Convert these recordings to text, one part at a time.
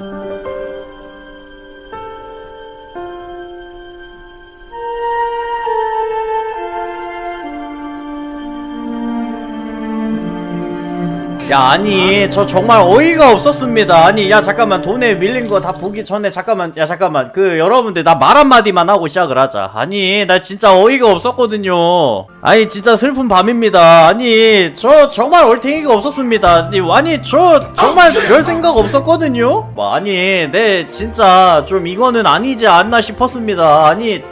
Thank you. 야 아니 저 정말 어이가 없었습니다. 아니 야 잠깐만 돈에 밀린 거 다 보기 전에 잠깐만 야 잠깐만. 그 여러분들 나 말 한마디만 하고 시작을 하자. 아니 나 진짜 어이가 없었거든요. 아니 진짜 슬픈 밤입니다. 아니 저 정말 얼탱이가 없었습니다. 아니, 아니 저 정말 별 생각 없었거든요. 뭐, 아니 네 진짜 좀 이거는 아니지 않나 싶었습니다. 아니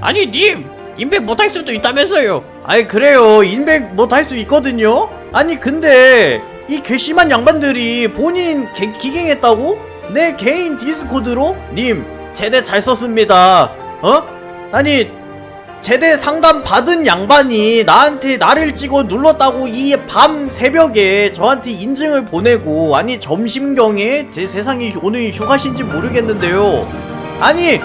아니 님 인백 못할 수도 있다면서요? 아니 그래요. 인백 못할 수 있거든요? 아니 근데 이 괘씸한 양반들이 본인 개- 기갱했다고? 내 개인 디스코드로? 님 제대 잘 썼습니다 어? 아니 제대 상담 받은 양반이 나한테 나를 찍어 눌렀다고 이 밤 새벽에 저한테 인증을 보내고 아니 점심경에 제 세상에 오늘 휴가신지 모르겠는데요 아니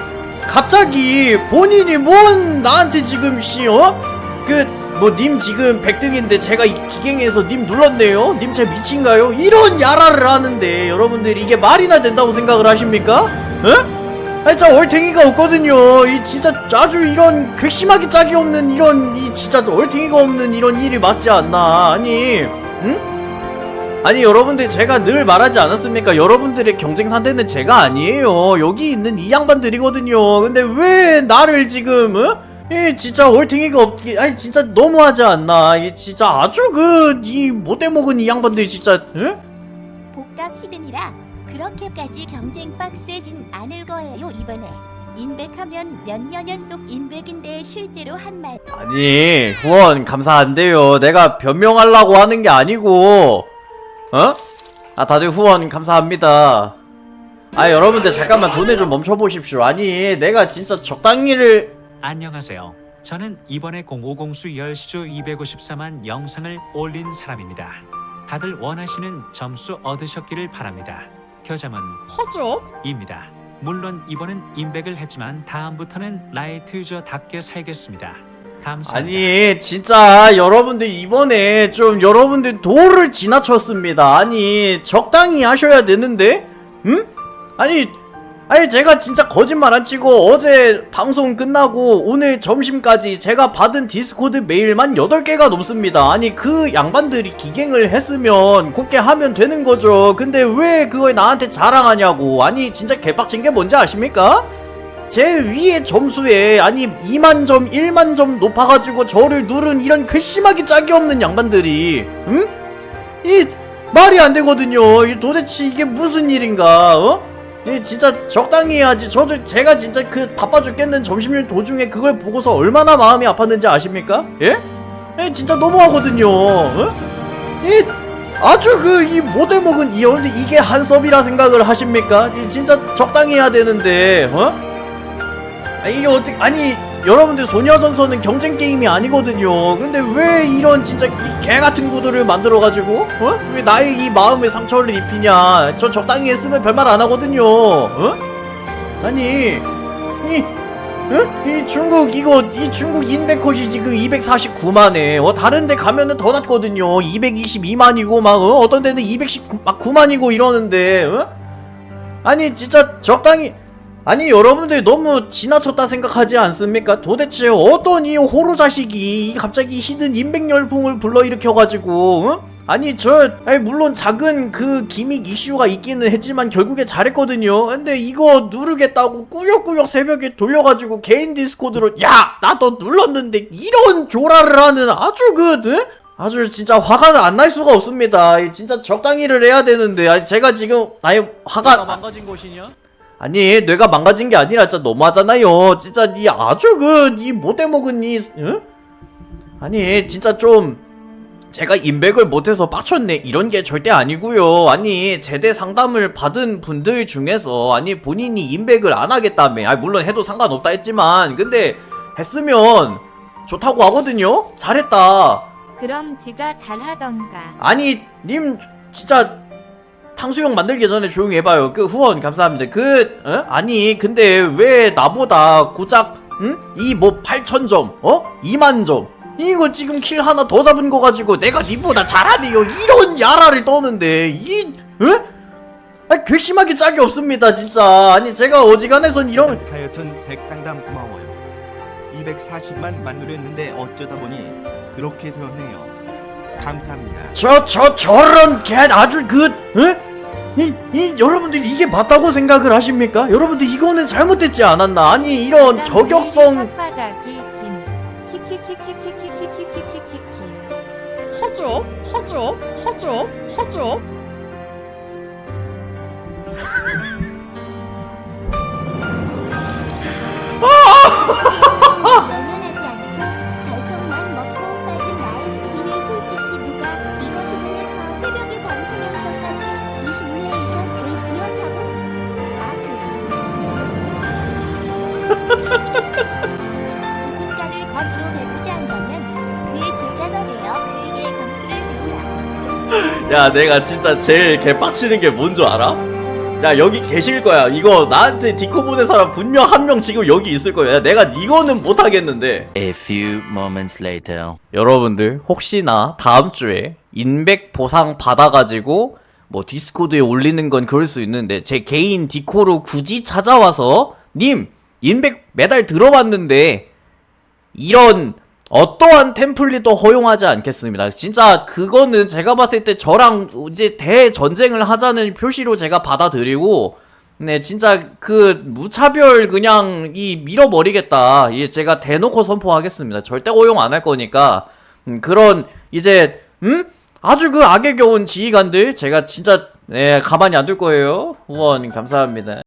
갑자기 본인이 뭔 나한테 지금 씨 어? 그 뭐 님 지금 100등인데 제가 이 기갱해서 님 눌렀네요? 님 제 미친가요? 이런 야라를 하는데 여러분들이 이게 말이나 된다고 생각을 하십니까? 에? 아니 진짜 얼탱이가 없거든요 이 진짜 아주 이런 괘씸하게 짝이 없는 이런 이 진짜 얼탱이가 없는 이런 일이 맞지 않나 아니 응? 아니 여러분들 제가 늘 말하지 않았습니까? 여러분들의 경쟁 상대는 제가 아니에요. 여기 있는 이 양반들이거든요. 근데 왜 나를 지금 어? 이 진짜 얼탱이가 없기 아니 진짜 너무하지 않나? 이 진짜 아주 그 이 못돼 먹은 이 양반들 진짜 응? 복각 히든이라 그렇게까지 경쟁 빡세진 않을 거예요 이번에 인백하면 몇 년 연속 인백인데 실제로 한 말 아니 후원 감사한데요. 내가 변명하려고 하는 게 아니고 어? 아 다들 후원 감사합니다. 아 여러분들 잠깐만 돈을 좀 멈춰 보십시오. 아니 내가 진짜 적당히를 안녕하세요. 저는 이번에 050 수열 시조 254만 영상을 올린 사람입니다. 다들 원하시는 점수 얻으셨기를 바랍니다. 겨자문 허죠? 입니다. 물론 이번엔 인백을 했지만 다음부터는 라이트 유저답게 살겠습니다. 감사합니다. 아니 진짜 여러분들 이번에 좀 여러분들 도를 지나쳤습니다 아니 적당히 하셔야 되는데 응? 아니 아니 제가 진짜 거짓말 안 치고 어제 방송 끝나고 오늘 점심까지 제가 받은 디스코드 메일만 8개가 넘습니다 아니 그 양반들이 기갱을 했으면 곱게 하면 되는 거죠 근데 왜 그걸 나한테 자랑하냐고 아니 진짜 개빡친 게 뭔지 아십니까? 제 위에 점수에 아니 2만 점, 1만 점 높아가지고 저를 누른 이런 괘씸하게 짝이 없는 양반들이 응? 이 말이 안 되거든요. 이 도대체 이게 무슨 일인가? 어? 이 진짜 적당히 해야지. 저도 제가 진짜 그 바빠 죽겠는 점심 도중에 그걸 보고서 얼마나 마음이 아팠는지 아십니까? 예? 예, 진짜 너무하거든요. 어? 이 아주 그 이 못해 먹은 이 여러분들 이게 한섭이라 생각을 하십니까? 이 진짜 적당히 해야 되는데 어? 아, 이게 어떻게 아니 여러분들 소녀전선은 경쟁 게임이 아니거든요. 근데 왜 이런 진짜 이개 같은 구도를 만들어 가지고 어? 왜 나의 이 마음에 상처를 입히냐? 저 적당히 했으면 별말 안 하거든요. 어? 아니 이 어? 이 중국 이거 이 중국 인베컷이 지금 249만에 어 다른 데 가면은 더 낮거든요. 222만이고 막 어? 어떤 데는 219만이고 이러는데 어? 아니 진짜 적당히 아니 여러분들 너무 지나쳤다 생각하지 않습니까? 도대체 어떤 이 호로 자식이 갑자기 히든 인백 열풍을 불러일으켜가지고 응? 아니 저 아니 물론 작은 그 기믹 이슈가 있기는 했지만 결국에 잘했거든요. 근데 이거 누르겠다고 꾸역꾸역 새벽에 돌려가지고 개인 디스코드로 야 나 너 눌렀는데 이런 조라를 하는 아주 그 응? 아주 진짜 화가 안 날 수가 없습니다. 이 진짜 적당히를 해야 되는데 아니 제가 지금 아니 화가 망가진 것이냐? 아니 뇌가 망가진 게 아니라 진짜 너무하잖아요. 진짜 이 아주 그이 못돼 먹은 이 응? 아니 진짜 좀 제가 인백을 못해서 빡쳤네. 이런 게 절대 아니고요. 아니 제대 상담을 받은 분들 중에서 아니 본인이 인백을 안 하겠다며. 아 물론 해도 상관없다 했지만 근데 했으면 좋다고 하거든요. 잘했다. 그럼 지가 잘하던가. 아니 님 진짜 탕수육 만들기 전에 조용히 해봐요 그 후원 감사합니다 그 어? 아니 근데 왜 나보다 고작 응? 이 뭐 8천점 어? 2만점 이거 지금 킬 하나 더 잡은 거 가지고 내가 님보다 잘하네요 이런 야라를 떠는데 이 응? 아니 괘씸하게 짝이 없습니다 진짜 아니 제가 어지간해선 이런 하여튼 백상담 고마워요. 240만 만누렸는데 어쩌다 보니 그렇게 되었네요. 감사합니다. 저 저 저 런 개 아주 그 응? 이, 이 여러분들이 이게 맞다고 생각을 하십니까? 여러분들 이거는 잘못됐지 않았나? 아니 이런 저격성 커져 커져 커져 커져 아! 야 내가 진짜 제일 개빡치는 게 뭔 줄 알아? 야 여기 계실 거야 이거 나한테 디코 보낸 사람 분명 한 명 지금 여기 있을 거야 야, 내가 이거는 못하겠는데 A few moments later. 여러분들 혹시나 다음 주에 인백 보상 받아가지고 뭐 디스코드에 올리는 건 그럴 수 있는데 제 개인 디코로 굳이 찾아와서 님 인백 매달 들어봤는데 이런 어떠한 템플릿도 허용하지 않겠습니다. 진짜 그거는 제가 봤을 때 저랑 이제 대전쟁을 하자는 표시로 제가 받아들이고 네 진짜 그 무차별 그냥 이 밀어버리겠다. 예 제가 대놓고 선포하겠습니다. 절대 허용 안 할 거니까 음, 그런 이제 음 아주 그 악에 겨운 지휘관들 제가 진짜 네 가만히 안 둘 거예요. 후원 감사합니다.